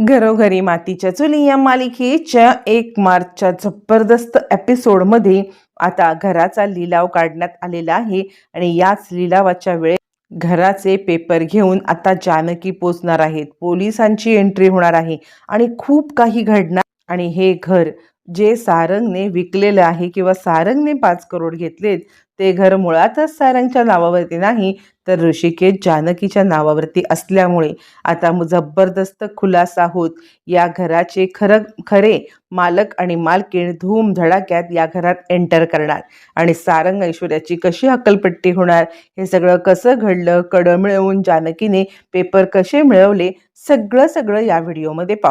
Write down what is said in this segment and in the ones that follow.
घरोघरी मातीच्या चुली या मालिकेच्या एक मार्चच्या जबरदस्त एपिसोडमध्ये आता घराचा लिलाव काढण्यात आलेला आहे. आणि याच लिलावाच्या वेळेस घराचे पेपर घेऊन आता जानकी पोचणार आहेत. पोलिसांची एंट्री होणार आहे. आणि खूप काही घडणार. आणि हे घर जे सारंगने विकलेलं आहे किंवा सारंगने पाच करोड घेतलेत ते घर मुळातच सारंगच्या नावावरती नाही तर ऋषिकेश जानकीच्या नावावरती असल्यामुळे आता जबरदस्त खुलासा होत या घराचे खरं खरे मालक आणि मालकीण धूम धडाक्यात या घरात एंटर करणार. आणि सारंग ऐश्वर्याची कशी हकलपट्टी होणार हे सगळं कसं घडलं कडं मिळवून जानकीने पेपर कसे मिळवले सगळं सगळं या व्हिडिओमध्ये पाहू.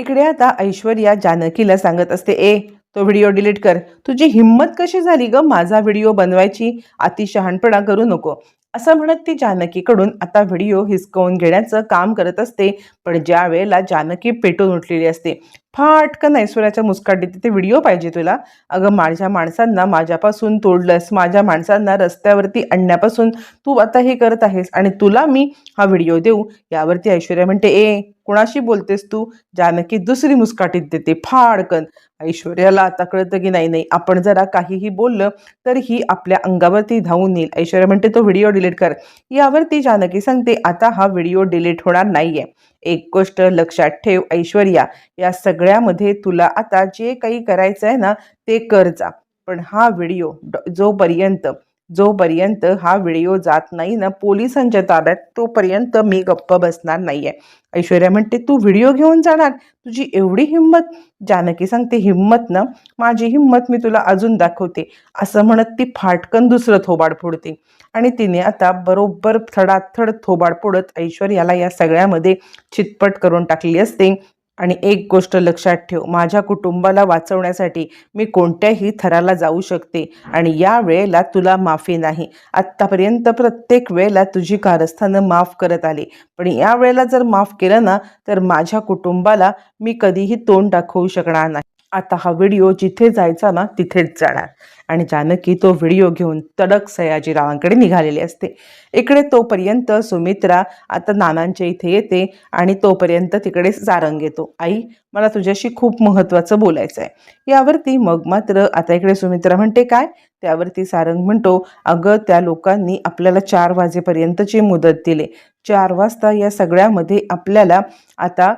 इकडे आता ऐश्वर्या जानकीला सांगत असते ए तो व्हिडिओ डिलीट कर. तुझी हिंमत कशी झाली ग माझा व्हिडिओ बनवायची? अति शहाणपणा करू नको. असं म्हणत ती जानकीकडून आता व्हिडिओ हिसकवून घेण्याचं काम करत असते पण ज्या वेळेला जानकी पेटून उठलेली असते फाटकन ऐश्वर्याच्या मुस्काटीत ते व्हिडिओ पाहिजे तुला. अगं माझ्या माणसांना माझ्यापासून तोडलंस. माझ्या माणसांना रस्त्यावरती आणण्यापासून तू आता हे करत आहेस आणि तुला मी हा व्हिडिओ देऊ. यावरती ऐश्वर्या म्हणते ए कुणाशी बोलतेस तू? जानकी दुसरी मुस्काटीत देते. फाडकन ऐश्वर्याला आता कळतं की नाही नाही. आपण जरा काहीही बोललं तर ही आपल्या अंगावरती धावून येईल. ऐश्वर्या म्हणते तो व्हिडिओ डिलीट कर. यावरती जानकी सांगते आता हा व्हिडिओ डिलीट होणार नाहीये. एक गोष्ट लक्षात ठेव ऐश्वर्या या सगळ्यामध्ये तुला आता जे काही करायचं आहे ना ते कर जा. पण हा व्हिडिओ ड- जोपर्यंत जोपर्यंत हा व्हिडिओ जात नाही ना पोलिसांच्या ताब्यात तोपर्यंत मी गप्प बसणार नाहीये. ऐश्वर्या म्हणते तू व्हिडिओ घेऊन जाणार? तुझी एवढी हिंमत? जानकी सांगते हिंमत ना? माझी हिंमत मी तुला अजून दाखवते. असं म्हणत ती फाटकन दुसरं थोबाड फोडते. आणि तिने आता बरोबर थडाथड थोबाड फोडत ऐश्वर्याला या सगळ्यामध्ये चितपट करून टाकली असते. आणि एक गोष्ट लक्षात ठेव माझ्या कुटुंबाला वाचवण्यासाठी मी कोणत्याही थराला जाऊ शकते आणि या वेळेला तुला माफी नाही. आत्तापर्यंत प्रत्येक वेळेला तुझी कारस्थानं माफ करत आली. पण या वेळेला जर माफ केलं ना तर माझ्या कुटुंबाला मी कधीही तोंड दाखवू शकणार नाही. आता हा व्हिडिओ जिथे जायचा ना तिथेच जाणार. आणि जानकी तो व्हिडिओ घेऊन तडक सयाजीरावांकडे निघालेली असते. इकडे तोपर्यंत सुमित्रा आता नानांच्या इथे येते आणि तोपर्यंत तिकडे सारंग येतो. आई मला तुझ्याशी खूप महत्त्वाचं बोलायचं आहे यावरती मग मात्र आता इकडे सुमित्रा म्हणते काय? त्यावरती सारंग म्हणतो अगं त्या लोकांनी आपल्याला चार वाजेपर्यंतची मुदत दिली. चार वाजता या सगळ्यामध्ये आपल्याला आता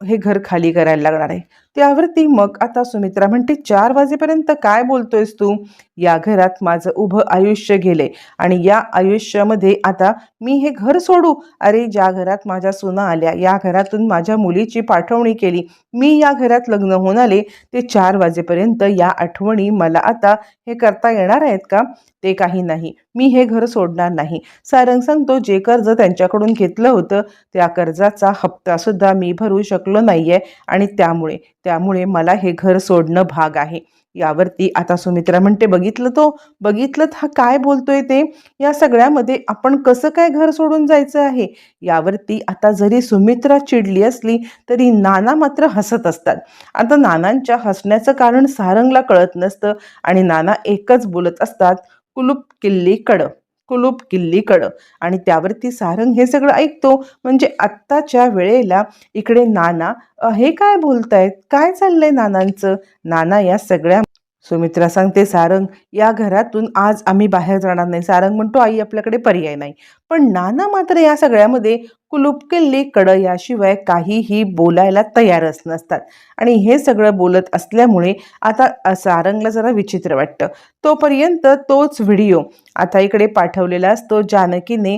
हे घर खाली करायला लागणार आहे. त्यावरती मग आता सुमित्रा म्हणते चार वाजेपर्यंत काय बोलतोयस तू? या घरात माझं उभं आयुष्य गेले आणि या आयुष्यामध्ये आता मी हे घर सोडू? अरे ज्या घरात माझ्या सुना आल्या या घरातून माझ्या मुलीची पाठवणी केली मी या घरात लग्न होऊन आले ते चार वाजेपर्यंत या आठवणी मला आता हे करता येणार आहेत का? ते काही नाही मी हे घर सोडणार नाही. सारंग सांगतो जे कर्ज त्यांच्याकडून घेतलं होतं त्या कर्जाचा हप्ता सुद्धा मी भरू शकलो नाहीये आणि त्यामुळे त्यामुळे मला हे घर सोडणं भाग आहे. यावरती आता सुमित्रा म्हणते बघितलं तो? बघितलं हा काय बोलतोय ते? या सगळ्यामध्ये आपण कसं काय घर सोडून जायचं आहे? यावरती आता जरी सुमित्रा चिडली असली तरी नाना मात्र हसत असतात. आता नानांच्या हसण्याचं कारण सारंगला कळत नसतं आणि नाना एकच बोलत असतात कुलूप किल्ली कडं कुलूप किल्लीकडं. आणि त्यावरती सारंग हे सगळं ऐकतो. म्हणजे आत्ताच्या वेळेला इकडे नाना हे काय बोलतायत? काय चाललंय नानांचं? नाना या सगळ्या सुमित्रा सांगते सारंग या घरातून आज आम्ही बाहेर जाणार नाही. सारंग म्हणतो आई आपल्याकडे पर्याय नाही. पण नाना मात्र या सगळ्यामध्ये कुलुपकेल्ली कड कडं याशिवाय काहीही बोलायला तयारच नसतात. आणि हे सगळं बोलत असल्यामुळे आता सारंगला जरा विचित्र वाटतं. तोपर्यंत तोच व्हिडिओ आता इकडे पाठवलेला असतो जानकीने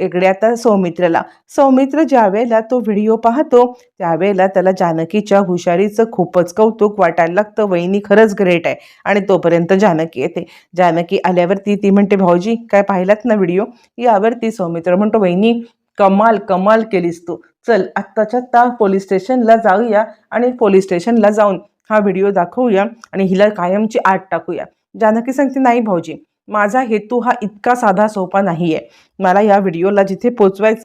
इकडे आता सौमित्रला. सौमित्र ज्यावेळेला तो व्हिडिओ पाहतो त्यावेळेला त्याला जानकीच्या हुशारीचं खूपच कौतुक वाटायला लागतं. वहिनी खरंच ग्रेट आहे. आणि तोपर्यंत जानकी येते. जानकी आल्यावरती ती म्हणते भाऊजी काय पाहिलात ना व्हिडिओ? या यावरती सौमित्र म्हणतो बहिणी कमाल कमाल केलीस तू. चल आत्ताच्या ता पोलीस स्टेशनला जाऊया आणि पोलीस स्टेशनला जाऊन हा व्हिडिओ दाखवूया आणि हिला कायमची आट टाकूया. जानकी सांगते नाही भाऊजी माझा हेतू हा इतका साधा सोपा नाही आहे मला या व्हिडिओला जिथे पोचवायचं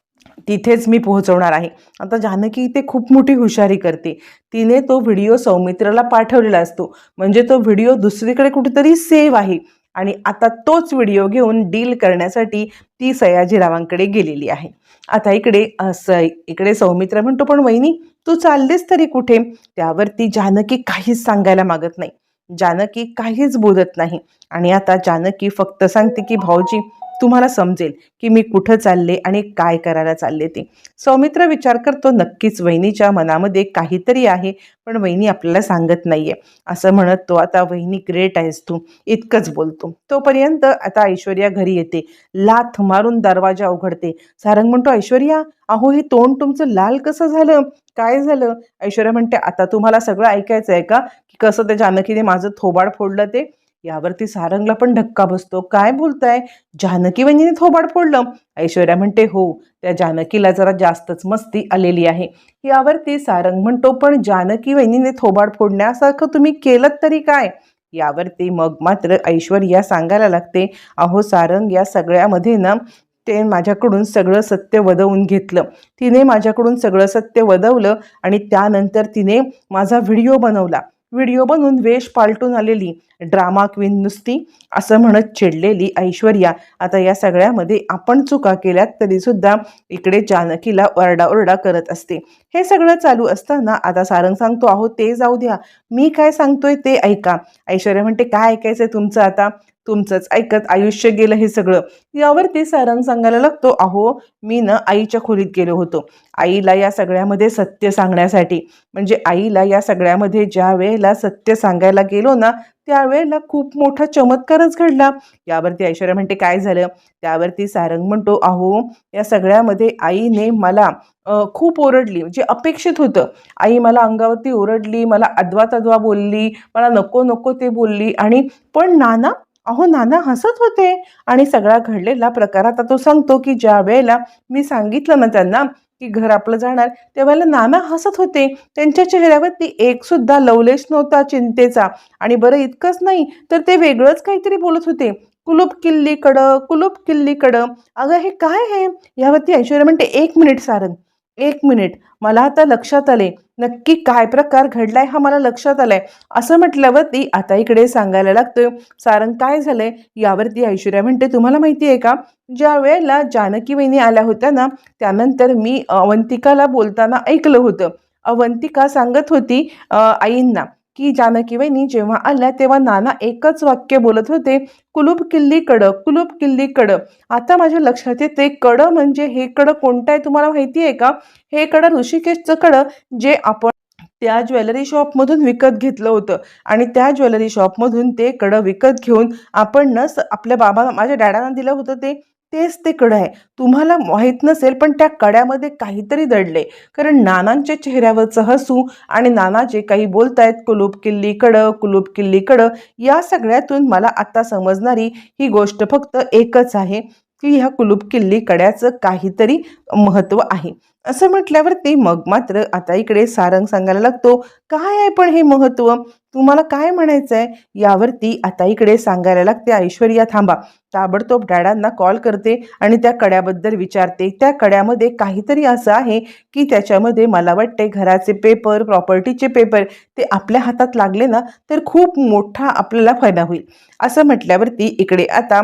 तिथेच मी पोहोचवणार आहे. आता जानकी इथे खूप मोठी हुशारी करते. तिने तो व्हिडिओ सौमित्राला पाठवलेला असतो. म्हणजे तो व्हिडिओ दुसरीकडे कुठेतरी सेव्ह आहे. आणि आता तोच व्हिडिओ घेऊन डील करण्यासाठी ती सयाजीरावांकडे गेलेली आहे. आता इकडे स इकडे सौमित्र म्हणतो पण वहिनी तू चाललीस तरी कुठे? त्यावरती जानकी काहीच सांगायला मागत नाही. जानकी काहीच बोलत नाही. आणि आता जानकी फक्त सांगते की भाऊजी तुम्हाला समजेल की मी कुठं चालले आणि काय करायला चालले ते. सौमित्र विचार करतो नक्कीच वहिनीच्या मनामध्ये काहीतरी आहे पण वहिनी आपल्याला सांगत नाहीये. असं म्हणत तो आता वहिनी ग्रेट आहेस तू. इतकंच बोलतो. तोपर्यंत आता ऐश्वर्या घरी येते. लाथ मारून दरवाजा उघडते. सारंग म्हणतो ऐश्वर्या अहो हे तोंड तुमचं लाल कसं झालं? काय झालं? ऐश्वर्या म्हणते आता तुम्हाला सगळं ऐकायचं आहे का? की कसं त्या जानकीने माझं थोबाड फोडलं ते? यावरती सारंगला पण धक्का बसतो. काय बोलताय? जानकी वहिनीने थोबाड फोडलं. ऐश्वर्या म्हणते हो त्या जानकीला जरा जास्तच मस्ती आलेली आहे. यावरती सारंग म्हणतो पण जानकी वहिनीने थोबाड फोडण्यासारखं तुम्ही केलं तरी काय? यावरती मग मात्र ऐश्वर्या सांगायला लागते अहो सारंग या सगळ्यामध्ये ना ते माझ्याकडून सगळं सत्य वदवून घेतलं. तिने माझ्याकडून सगळं सत्य वदवलं आणि त्यानंतर तिने माझा व्हिडिओ बनवला. व्हिडिओ बनवून वेश पालटून आलेली. ड्रामा क्वीन नुसती असं म्हणत चिडलेली ऐश्वर्या. आता या सगळ्यामध्ये आपण चुका केल्यात तरीसुद्धा इकडे जानकीला ओरडाओरडा करत असते. हे सगळं चालू असताना आता सारंग सांगतो आहो ते जाऊ द्या. मी काय सांगतोय ते ऐका. ऐश्वर्या म्हणते काय ऐकायचंय तुमचं आता? तुमचंच ऐकत आयुष्य गेलं हे सगळं. यावरती सारंग सांगायला लागतो अहो मी ना आईच्या खोलीत गेलो होतो. आईला या सगळ्यामध्ये सत्य सांगण्यासाठी. म्हणजे आईला या सगळ्यामध्ये ज्या वेळेला सत्य सांगायला गेलो ना त्यावेळेला खूप मोठा चमत्कारच घडला. यावरती ऐश्वर्या म्हणते काय झालं? त्यावरती सारंग म्हणतो अहो या सगळ्यामध्ये आईने मला खूप ओरडली जे अपेक्षित होतं. आई मला अंगावरती ओरडली मला अद्वा तद्वा बोलली मला नको नको ते बोलली आणि पण नाना अहो नाना हसत होते आणि सगळा घडलेला प्रकार आता तो सांगतो की ज्या वेळेला मी सांगितलं ना त्यांना की घर आपलं जाणार. तेव्हाला नाना हसत होते. त्यांच्या चेहऱ्यावरती एक सुद्धा लवलेश नव्हता चिंतेचा. आणि बरं इतकंच नाही तर ते वेगळंच काहीतरी बोलत होते. कुलूप किल्लीकडं कुलूप किल्लीकडं. अगं हे काय आहे? यावरती ऐश्वर्या म्हणते एक मिनिट सारंग. एक मिनिट. मला आता लक्षात आले. नक्की काय प्रकार घडलाय हा मला लक्षात आलाय. असं म्हटल्यावरती आता इकडे सांगायला लागतोय. सारंग काय झालंय? यावरती ऐश्वर्या म्हणते तुम्हाला माहिती आहे का? ज्या वेळेला जानकी वहिनी आल्या होत्या ना त्यानंतर मी अवंतिकाला बोलताना ऐकलं होतं. अवंतिका सांगत होती आईंना की जानकी वहिनी जेव्हा आल्या तेव्हा नाना एकच वाक्य बोलत होते कुलूप किल्ली कडं कुलूप किल्ली कडं. आता माझ्या लक्षात येते कडं म्हणजे हे कडं कोणतं आहे तुम्हाला माहिती आहे का? हे कडं ऋषिकेशचं कडं जे आपण त्या ज्वेलरी शॉपमधून विकत घेतलं होतं. आणि त्या ज्वेलरी शॉपमधून ते कडं विकत घेऊन आपण न आपल्या बाबा माझ्या डॅडांना दिलं होतं ते. तेच ते कडं आहे. तुम्हाला माहीत नसेल पण त्या कड्यामध्ये काहीतरी दडले कारण नानांच्या चेहऱ्यावरचं हसू आणि नाना जे काही बोलतायत कुलूप किल्ली कडं कुलूप किल्ली कडं या सगळ्यातून मला आता समजणारी ही गोष्ट फक्त एकच आहे की ह्या कुलूप किल्ली कड्याचं काहीतरी महत्त्व आहे. असं म्हटल्यावरती मग मात्र आता इकडे सारंग सांगायला लागतो काय आहे पण हे महत्त्व तुम्हाला काय म्हणायचं आहे यावरती आता इकडे सांगायला लागते ऐश्वर्या थांबा. ताबडतोब डॅडांना कॉल करते आणि त्या कड्याबद्दल विचारते. त्या कड्यामध्ये काहीतरी असं आहे की त्याच्यामध्ये मला वाटते घराचे पेपर प्रॉपर्टीचे पेपर ते आपल्या हातात लागले ना तर खूप मोठा आपल्याला फायदा होईल. असं म्हटल्यावरती इकडे आता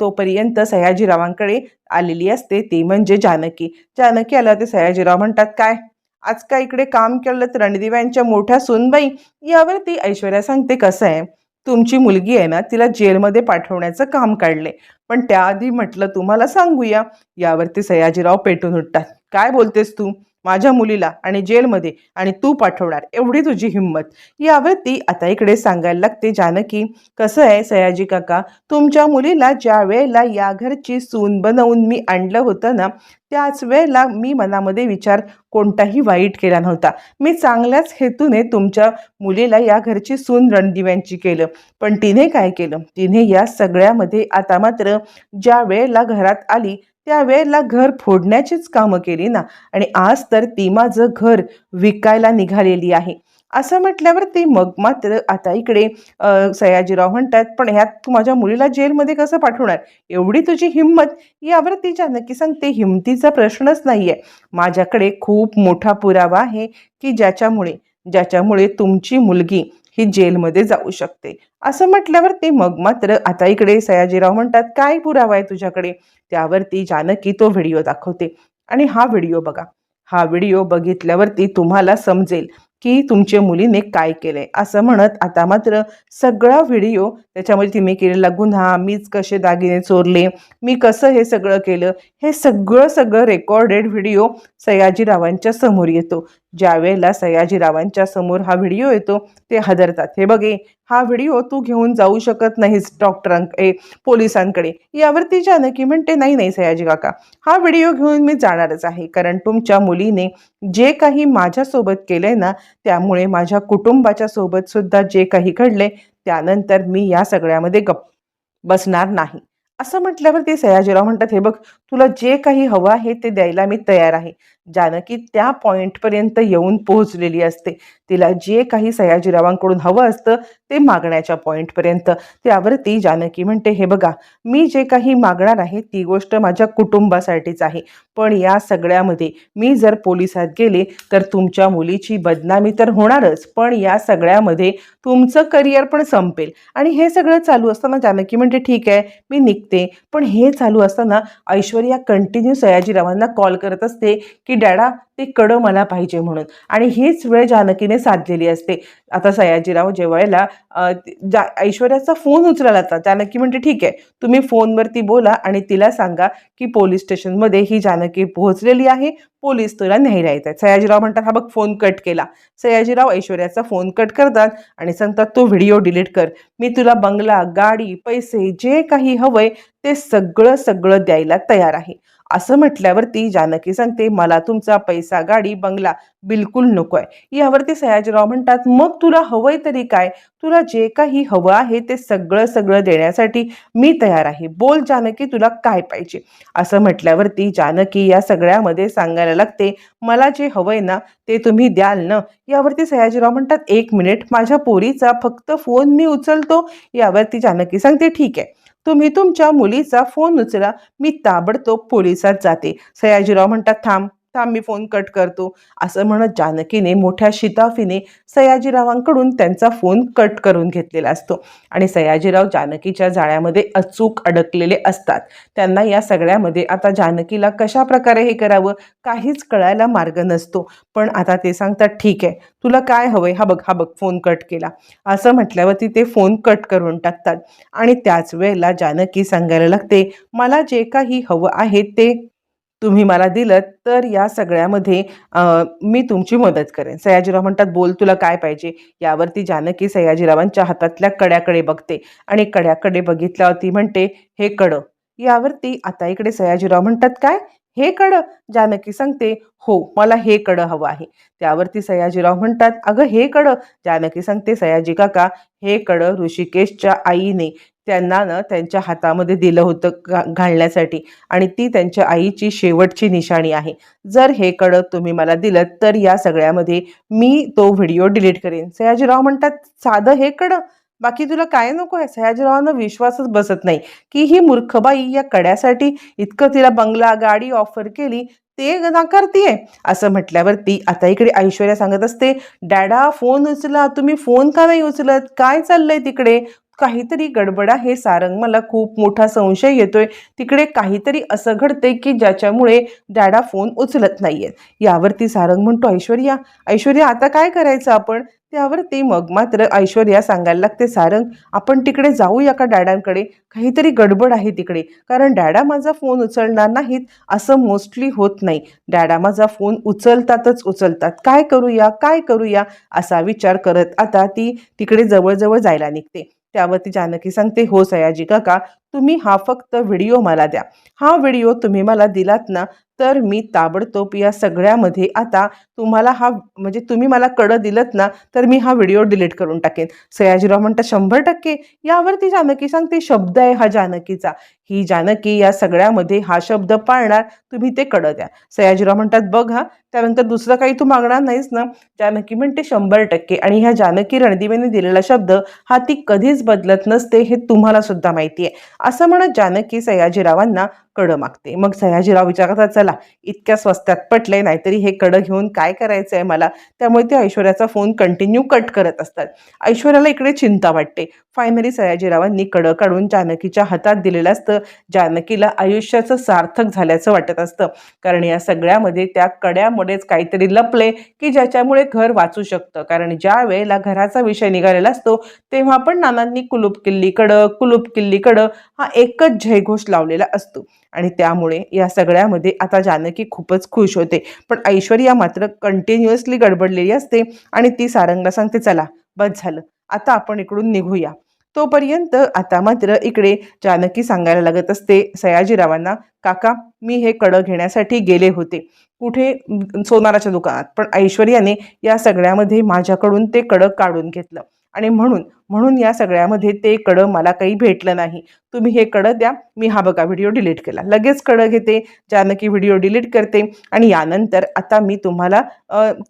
तोपर्यंत सयाजीरावांकडे आलेली असते ती म्हणजे जानकी. जानकी आला ते सयाजीराव म्हणतात काय? आज का इकडे काम केलं तर रणदिव्यांच्या मोठ्या सुनबाई? यावरती ऐश्वर्या सांगते कसं आहे? तुमची मुलगी आहे ना तिला जेलमध्ये पाठवण्याचं काम काढले. पण त्याआधी म्हटलं तुम्हाला सांगूया. यावरती सयाजीराव पेटून उठतात. काय बोलतेस तू? माझ्या मुलीला आणि जेलमध्ये आणि तू पाठवणार एवढी तुझी हिंमत. यावरती आता इकडे सांगायला लागते जानकी. कसं आहे सयाजी काका? तुमच्या मुलीला ज्या वेळेला या घरची सून बनवून मी आणलं होतं ना त्याच वेळेला मी मनामध्ये विचार कोणताही वाईट केला नव्हता. मी चांगल्याच हेतूने तुमच्या मुलीला या घरची सून रणदिव्यांची केलं. पण तिने काय केलं? तिने या सगळ्यामध्ये आता मात्र ज्या वेळेला घरात आली त्या वेळेला घर फोडण्याचीच कामं केली ना. आणि आज तर ती माझं घर विकायला निघालेली आहे. असं म्हटल्यावर ती मग मात्र आता इकडे सयाजीराव म्हणतात पण ह्यात तू माझ्या मुलीला जेलमध्ये कसं पाठवणार? एवढी तुझी हिंमत? यावरती जानकी सांगते हिमतीचा प्रश्नच नाही आहे माझ्याकडे खूप मोठा पुरावा आहे की ज्याच्यामुळे ज्याच्यामुळे तुमची मुलगी ही जेलमध्ये जाऊ शकते. असं म्हटल्यावर ते मग मात्र आता इकडे सयाजीराव म्हणतात काय पुरावा आहे तुझ्याकडे? त्यावरती जानकी तो व्हिडिओ दाखवते. आणि हा व्हिडिओ बघा. हा व्हिडिओ बघितल्यावरती तुम्हाला समजेल की तुमच्या मुलीने काय केलंय. असं म्हणत आता मात्र सगळा व्हिडिओ त्याच्यामध्ये तिने केलेला गुन्हा मीच कसे दागिने चोरले? मी कसं हे सगळं केलं? हे सगळं सगळं रेकॉर्डेड व्हिडिओ सयाजीरावांच्या समोर येतो. ज्या वेळेला सयाजीरावांच्या समोर हा व्हिडिओ येतो ते हादरतात. हे बघे हा व्हिडिओ तू घेऊन जाऊ शकत नाहीस डॉक्टरांक ए पोलिसांकडे. यावरती जानकी म्हणते नाही नाही सयाजी काका हा व्हिडिओ घेऊन मी जाणारच आहे. कारण तुमच्या मुलीने जे काही माझ्यासोबत केलंय ना त्यामुळे माझ्या कुटुंबाच्या सोबत सुद्धा जे काही घडले त्यानंतर मी या सगळ्यामध्ये गप बसणार नाही. असं म्हटल्यावर ते सयाजीराव म्हणतात हे बघ तुला जे काही हवं आहे ते द्यायला मी तयार आहे. जानकी त्या पॉईंटपर्यंत येऊन पोहोचलेली असते. तिला जे काही सयाजीरावांकडून हवं असतं ते मागण्याच्या पॉईंटपर्यंत त्यावरती जानकी म्हणते हे बघा मी जे काही मागणार आहे ती गोष्ट माझ्या कुटुंबासाठीच आहे. पण या सगळ्यामध्ये मी जर पोलिसात गेले तर तुमच्या मुलीची बदनामी तर होणारच पण या सगळ्यामध्ये तुमचं करिअर पण संपेल. आणि हे सगळं चालू असताना जानकी म्हणते ठीक आहे मी निघते. पण हे चालू असताना ऐश्वर्या कंटिन्यू सयाजीरावांना कॉल करत असते की डॅडा ते कडं मला पाहिजे म्हणून. आणि हीच वेळ जानकीने साधलेली असते. आता सयाजीराव जेवायला जा ऐश्वर्याचा फोन उचलायला जाता जानकी म्हणते ठीक आहे तुम्ही फोनवरती बोला आणि तिला सांगा की पोलीस स्टेशनमध्ये ही जानकी पोहोचलेली आहे. पोलीस तुला न्यायला येत आहेत. सयाजीराव म्हणतात हा बघ फोन कट केला. सयाजीराव ऐश्वर्याचा फोन कट करतात आणि सांगतात तो व्हिडिओ डिलीट कर. मी तुला बंगला गाडी पैसे जे काही हवंय ते सगळं सगळं द्यायला तयार आहे. असं म्हटल्यावरती जानकी सांगते मला तुमचा पैसा गाडी बंगला बिलकुल नको आहे यावरती सयाजीराव म्हणतात मग तुला हवंय तरी काय? तुला जे काही हवं आहे ते सगळं सगळं देण्यासाठी मी तयार आहे. बोल जानकी तुला काय पाहिजे? असं म्हटल्यावरती जानकी या सगळ्यामध्ये सांगायला लागते मला जे हवंय ना ते तुम्ही द्याल ना? यावरती सयाजीराव म्हणतात एक मिनिट माझ्या पोरीचा फक्त फोन मी उचलतो. यावरती जानकी सांगते ठीक आहे. तुम्ही तुमच्या मुलीचा फोन उचला. मी ताबडतोब पोलिसात जाते. सयाजीराव म्हणतात थांब. थांब मी फोन कट करतो. असं म्हणत जानकीने मोठ्या शिताफीने सयाजीरावांकडून त्यांचा फोन कट करून घेतलेला असतो. आणि सयाजीराव जानकीच्या जाळ्यामध्ये अचूक अडकलेले असतात. त्यांना या सगळ्यामध्ये आता जानकीला कशा प्रकारे हे करावं काहीच कळायला मार्ग नसतो. पण आता ते सांगतात ठीक आहे तुला काय हवंय? हा बघ हा बघ फोन कट केला. असं म्हटल्यावरती ते फोन कट करून टाकतात. आणि त्याच वेळेला जानकी सांगायला लागते मला जे काही हवं आहे ते तुम्ही मला दिलं तर या सगळ्यामध्ये मी तुमची मदत करेन. सयाजीराव म्हणतात बोल तुला काय पाहिजे? यावरती जानकी सयाजीरावांच्या हातातल्या कड्याकडे बघते आणि कड्याकडे बघितल्यावर ती म्हणते हे कडं. यावरती आता इकडे सयाजीराव म्हणतात काय? हे कडं? जानकी सांगते हो मला हे कडं हवं आहे. त्यावरती सयाजीराव म्हणतात अगं हे कडं? जानकी सांगते सयाजी काका हे कडं ऋषिकेशच्या आईने त्यांना ना त्यांच्या हातामध्ये दिलं होतं घा घालण्यासाठी. आणि ती त्यांच्या आईची शेवटची निशाणी आहे. जर हे कडं तुम्ही मला दिलं तर या सगळ्यामध्ये मी तो व्हिडिओ डिलीट करेन. सयाजीराव म्हणतात साधं हे कडं बाकी तुला काय नको आहे? सयाजीरावांना विश्वासच बसत नाही. की ही मूर्खबाई या कड्यासाठी इतकं तिला बंगला गाडी ऑफर केली ते नाकारतीये असं म्हटल्यावर ती आता इकडे ऐश्वर्या सांगत असते डॅडा फोन उचला. तुम्ही फोन का नाही उचलत? काय चाललंय तिकडे? काहीतरी गडबड आहे सारंग मला खूप मोठा संशय येतोय. तिकडे काहीतरी असं घडतंय की ज्याच्यामुळे डॅडा फोन उचलत नाहीये यावरती सारंग म्हणतो ऐश्वर्या ऐश्वर्या आता काय करायचं आपण? त्यावरती मग मात्र ऐश्वर्या सांगायला लागते सारंग आपण तिकडे जाऊया का डॅडांकडे काहीतरी गडबड आहे तिकडे. कारण डॅडा माझा फोन उचलणार नाहीत असं मोस्टली होत नाही. डॅडा माझा फोन उचलतातच उचलतात. काय करूया? काय करूया? असा विचार करत आता ती तिकडे जवळजवळ जायला निघते. त्यावरती जानकी सांगते हो सयाजी काका तुम्ही हा फक्त व्हिडिओ मला द्या. हा व्हिडिओ तुम्ही मला दिलात ना तर मी ताबडतोब या सगळ्यामध्ये आता तुम्हाला हा म्हणजे तुम्ही मला कडं दिलत ना तर मी हा व्हिडिओ डिलीट करून टाकेन. सयाजीराव म्हणतात शंभर टक्के. यावरती जानकी सांगते शब्द आहे हा जानकीचा. ही जानकी या सगळ्यामध्ये हा शब्द पाळणार तुम्ही ते कडं द्या. सयाजीराव म्हणतात बघ हा त्यानंतर दुसरं काही तू मागणार नाहीस ना. जानकी म्हणते शंभर टक्के. आणि ह्या जानकी रणदिवेने दिलेला शब्द हा ती कधीच बदलत नसते हे तुम्हाला सुद्धा माहिती आहे. असं म्हणत जानकी सयाजीरावांना कडं मागते. मग सयाजीराव विचारतात चला इतक्या स्वस्तात पटले नाहीतरी हे कडं घेऊन काय करायचं आहे मला? त्यामुळे ते ऐश्वर्याचा फोन कंटिन्यू कट करत असतात. ऐश्वर्याला इकडे चिंता वाटते. फायनली सयाजीरावांनी कडं काढून जानकीच्या हातात दिलेलं असतं. जानकीला आयुष्याचं सार्थक झाल्याचं वाटत असतं. कारण या सगळ्यामध्ये त्या कड्यामुळेच काहीतरी लपले की ज्याच्यामुळे घर वाचू शकतं. कारण ज्या वेळेला घराचा विषय निघालेला असतो तेव्हा पण नानांनी कुलूप किल्लीकडं कुलूप किल्लीकडं हा एकच झयघोष लावलेला असतो. आणि त्यामुळे या सगळ्यामध्ये आता जानकी खूपच खुश होते. पण ऐश्वर्या मात्र कंटिन्युअसली गडबडलेली असते आणि ती सारंगला सांगते चला बस झालं. आता आपण इकडून निघूया. तोपर्यंत आता मात्र इकडे जानकी सांगायला लागत असते सयाजीरावांना काका मी हे कडं घेण्यासाठी गेले होते. कुठे? सोनाराच्या दुकानात. पण ऐश्वर्याने या सगळ्यामध्ये माझ्याकडून ते कडं काढून घेतलं. आणि म्हणून म्हणून या सगळ्यामध्ये ते कडं मला काही भेटलं नाही. तुम्ही हे कडं द्या मी हा बघा व्हिडिओ डिलीट केला. लगेच कडं घेते जानकी व्हिडिओ डिलीट करते आणि यानंतर आता मी तुम्हाला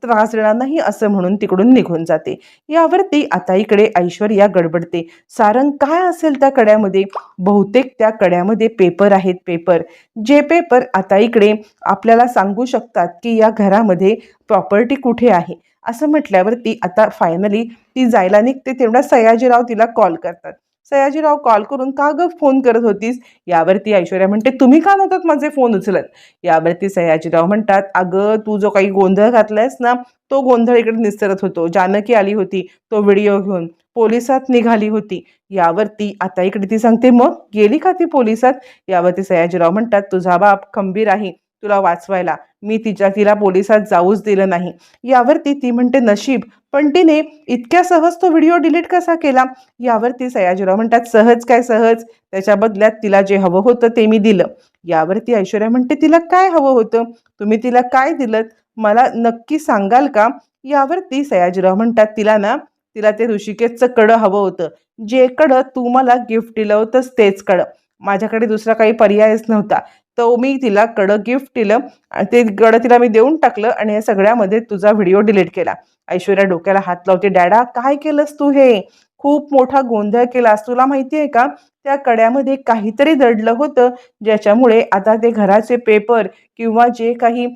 त्रास देणार नाही असं म्हणून तिकडून निघून जाते. यावरती आता इकडे ऐश्वर्या गडबडते. सारंग काय असेल त्या कड्यामध्ये? बहुतेक त्या कड्यामध्ये पेपर आहेत पेपर. जे पेपर आता इकडे आपल्याला सांगू शकतात की या घरामध्ये प्रॉपर्टी कुठे आहे? असं म्हटल्यावरती आता फायनली ती जायला निघते. तेवढा सयाजीराव तिला कॉल करतात. सयाजीराव कॉल करून का ग फोन करत होतीस? यावरती ऐश्वर्या म्हणते तुम्ही का नव्हतात माझे फोन उचलत? यावरती सयाजीराव म्हणतात अगं तू जो काही गोंधळ घातलायस ना तो गोंधळ इकडे निसरत होतो. जानकी आली होती तो व्हिडिओ घेऊन पोलिसात निघाली होती. यावरती आता इकडे ती सांगते मग गेली का ती पोलिसात? यावरती सयाजीराव म्हणतात तुझा बाप खंबीर आहे. तुला वाचवायला. मी तिच्या तिला पोलिसात जाऊच दिलं नाही. यावरती ती म्हणते नशीब. पण तिने इतक्या सहज तो व्हिडिओ डिलीट कसा केला? यावरती सयाजीराव म्हणतात सहज काय सहज? त्याच्या बदल्यात तिला जे हवं होतं ते मी दिलं. यावरती ऐश्वर्या म्हणते तिला काय हवं होतं? तुम्ही तिला काय दिलं मला नक्की सांगाल का? यावरती सयाजीराव म्हणतात तिला ना तिला ते ऋषिकेशचं कडं हवं होतं. जे कडं तू मला गिफ्ट दिलं होतंस तेच कडं. माझ्याकडे दुसरा काही पर्यायच नव्हता. तो मी तिला कडं गिफ्ट दिलं आणि ते कडं तिला मी देऊन टाकलं आणि या सगळ्यामध्ये तुझा व्हिडिओ डिलीट केला. ऐश्वर्या डोक्याला हात लावते डॅडा काय केलंस तू हे? खूप मोठा गोंधळ केलास. तुला माहिती आहे का? त्या कड्यामध्ये काहीतरी दडलं होतं ज्याच्यामुळे आता ते घराचे पेपर किंवा जे काही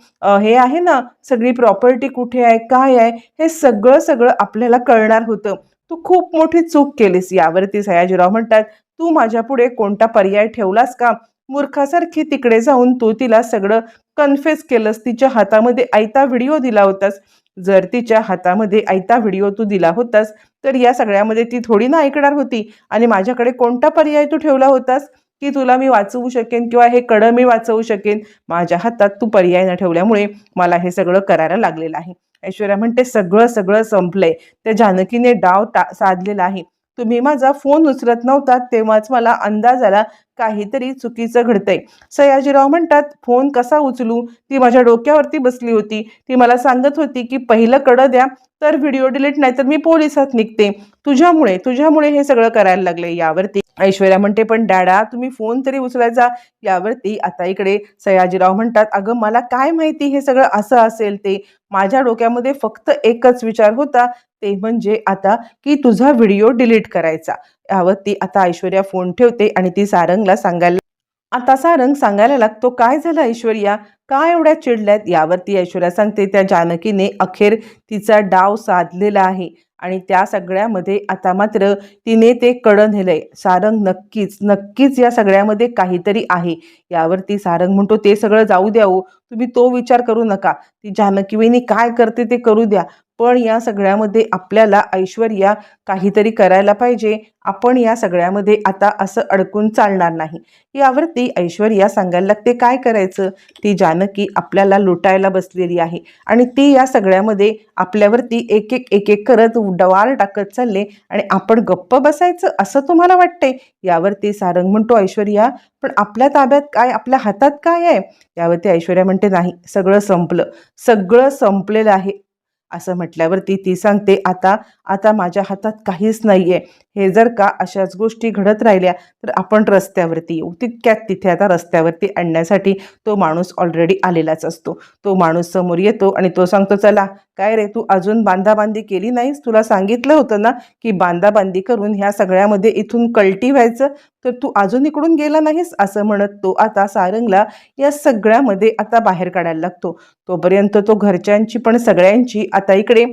हे आहे ना सगळी प्रॉपर्टी कुठे आहे काय आहे हे सगळं सगळं आपल्याला कळणार होतं. तू खूप मोठी चूक केलीस यावरती सयाजीराव म्हणतात. तू माझ्या पुढे कोणता पर्याय ठेवलास का? मूर्खासारखी तिकडे जाऊन तू तिला सगळं कन्फेस केलंस तिच्या हातामध्ये आयता व्हिडिओ दिला होतास. जर तिच्या हातामध्ये आयता व्हिडिओ तू दिला होतास तर या सगळ्यामध्ये ती थोडी ना ऐकणार होती. आणि माझ्याकडे कोणता पर्याय तू ठेवला होतास? की तुला मी वाचवू शकेन किंवा हे कडं मी वाचवू शकेन? माझ्या हातात तू पर्याय न ठेवल्यामुळे मला हे सगळं करायला लागलेलं आहे. ऐश्वर्या म्हणते सगळं सगळं संपलंय. त्या जानकीने डाव टा साधलेला आहे. तुम्ही माझा फोन उचलत नव्हता तेव्हाच मला अंदाज आला काहीतरी चुकीचं घडतंय. सयाजीराव म्हणतात फोन कसा उचलू? ती माझ्या डोक्यावरती बसली होती. ती मला सांगत होती की पहिलं कडं द्या तर व्हिडिओ डिलीट नाही तर मी पोलिसात निघते. तुझ्यामुळे तुझ्यामुळे हे सगळं करायला लागले. यावरती ऐश्वर्या म्हणते पण डॅडा तुम्ही फोन तरी उचलायचा यावरती आता इकडे सयाजीराव म्हणतात अगं मला काय माहिती हे सगळं असं असेल ते? माझ्या डोक्यामध्ये फक्त एकच विचार होता ते म्हणजे आता की तुझा व्हिडिओ डिलीट करायचा. यावरती आता ऐश्वर्या फोन ठेवते आणि ती सारंगला सांगायला आता सारंग सांगायला लागतो काय झालं ऐश्वर्या? काय एवढ्या चिडल्यात? यावरती ऐश्वर्या सांगते त्या जानकीने अखेर तिचा डाव साधलेला आहे आणि त्या सगळ्यामध्ये आता मात्र तिने ते कडं नेलंय. सारंग नक्कीच नक्कीच या सगळ्यामध्ये काहीतरी आहे. यावरती सारंग म्हणतो ते सगळं जाऊ द्या हो तुम्ही तो विचार करू नका. ती जानकी वहिनी काय करते ते करू द्या. पण या सगळ्यामध्ये आपल्याला ऐश्वर्या काहीतरी करायला पाहिजे. आपण या सगळ्यामध्ये आता असं अडकून चालणार नाही. यावरती ऐश्वर्या सांगायला लागते काय करायचं? ती जानकी आपल्याला लुटायला बसलेली आहे. आणि ती या सगळ्यामध्ये आपल्यावरती एक एक एक एक करत डवार टाकत चालले आणि आपण गप्प बसायचं असं तुम्हाला वाटतंय? यावरती सारंग म्हणतो ऐश्वर्या पण आपल्या ताब्यात काय? आपल्या हातात काय आहे? यावरती ऐश्वर्या म्हणते नाही सगळं संपलं. सगळं संपलेलं आहे. असं म्हटल्यावरती ती सांगते आता आता माझ्या हातात काहीच नाही आहे हे जर का अशाच गोष्टी घडत राहिल्या तर आपण रस्त्यावरती येऊ. तितक्यात तिथे आता रस्त्यावरती आणण्यासाठी तो माणूस ऑलरेडी आलेलाच असतो. तो माणूस समोर येतो आणि तो सांगतो चला काय रे तू अजून बांधाबांधी केली नाहीस? तुला सांगितलं होतं ना की बांधाबांधी करून ह्या सगळ्यामध्ये इथून कल्टी व्हायचं तर तू अजून इकडून गेला नाहीस? असं म्हणत तो आता सारंगला या सगळ्यामध्ये आता बाहेर काढायला लागतो. तोपर्यंत तो घरच्यांची पण सगळ्यांची आता इकडे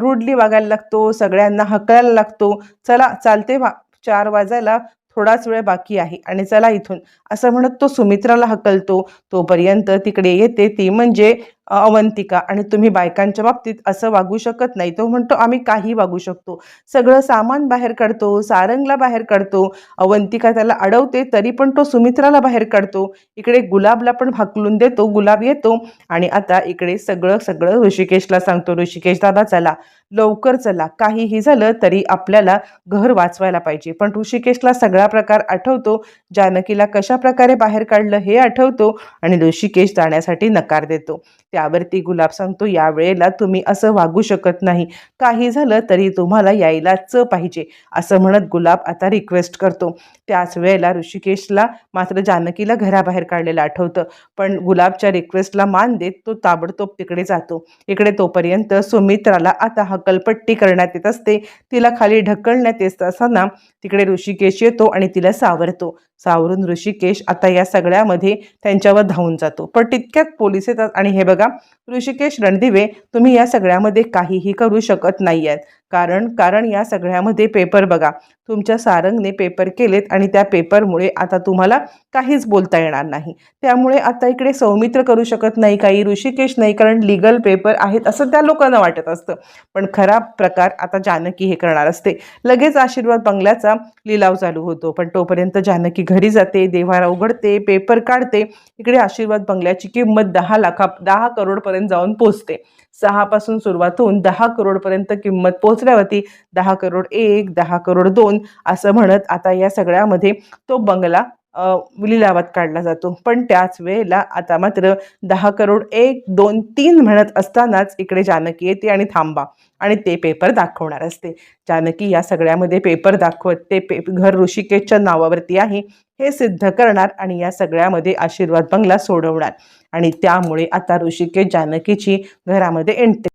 रूडली वागायला लागतो सगळ्यांना हकलायला लागतो. चला चालते वा चार वाजायला थोडाच वेळ बाकी आहे आणि चला इथून. असं म्हणत तो सुमित्राला हकलतो. तोपर्यंत तिकडे येते ती. म्हणजे अवंतिका आणि तुम्ही बायकांच्या बाबतीत असं वागू शकत नाही. तो म्हणतो आम्ही काही वागू शकतो. सगळं सामान बाहेर काढतो सारंगला बाहेर काढतो. अवंतिका त्याला अडवते तरी पण तो सुमित्राला बाहेर काढतो. इकडे गुलाबला पण हाकलून देतो गुलाब येतो. आणि आता इकडे सगळं सगळं ऋषिकेशला सांगतो ऋषिकेश दादा चला. लवकर चला. काहीही झालं तरी आपल्याला घर वाचवायला पाहिजे. पण ऋषिकेशला सगळा प्रकार आठवतो. जानकीला कशा प्रकारे बाहेर काढलं हे आठवतो आणि ऋषिकेश जाण्यासाठी नकार देतो. त्यावरती गुलाब सांगतो यावेळेला तुम्ही असं वागू शकत नाही. काही झालं तरी तुम्हाला यायलाच पाहिजे. असं म्हणत गुलाब आता रिक्वेस्ट करतो. त्याच वेळेला ऋषिकेशला मात्र जानकीला घराबाहेर काढलेलं आठवतं. पण गुलाबच्या रिक्वेस्टला मान देत तो ताबडतोब तिकडे जातो. इकडे तोपर्यंत सुमित्राला आता हकलपट्टी करण्यात येत असते. तिला खाली ढकलण्यात येत असताना तिकडे ऋषिकेश येतो आणि तिला सावरतो. सावरून ऋषिकेश आता या सगळ्यामध्ये त्यांच्यावर धावून जातो. पण तितक्यात पोलीस येतात आणि हे बघा ऋषिकेश रणदिवे तुम्ही या सगळ्यामध्ये काहीही करू शकत नाही आहेत कारण कारण या सगळ्यामध्ये पेपर बघा तुमच्या सारंगने पेपर केलेत आणि त्या पेपरमुळे आता तुम्हाला काहीच बोलता येणार नाही. त्यामुळे आता इकडे सौमित्र करू शकत नाही काही ऋषिकेश नाही कारण लिगल पेपर आहेत असं त्या लोकांना वाटत असतं. पण खरा प्रकार आता जानकी हे करणार असते. लगेच आशीर्वाद बंगल्याचा लिलाव चालू होतो पण तोपर्यंत जानकी घरी जाते देव्हारा उघडते पेपर काढते इकडे आशीर्वाद बंगल्याची किंमत दहा लाखा दहा करोडपर्यंत जाऊन पोचते. सहापासून सुरुवात होऊन दहा करोडपर्यंत किंमत पोचल्यावरती दहा करोड एक दहा करोड दोन असं म्हणत आता या सगळ्यामध्ये तो बंगला लिलावात काढला जातो. पण त्याच वेळेला आता मात्र दहा करोड एक दोन तीन म्हणत असतानाच इकडे जानकी येते आणि थांबा. आणि ते पेपर दाखवणार असते. जानकी या सगळ्यामध्ये पेपर दाखवत ते पे घर ऋषिकेशच्या नावावरती आहे. हे सिद्ध करणार आणि या सगळ्यामध्ये आशीर्वाद बंगला सोडवणार. आणि त्यामुळे आता ऋषिकेश जानकीची घरामध्ये एंट्री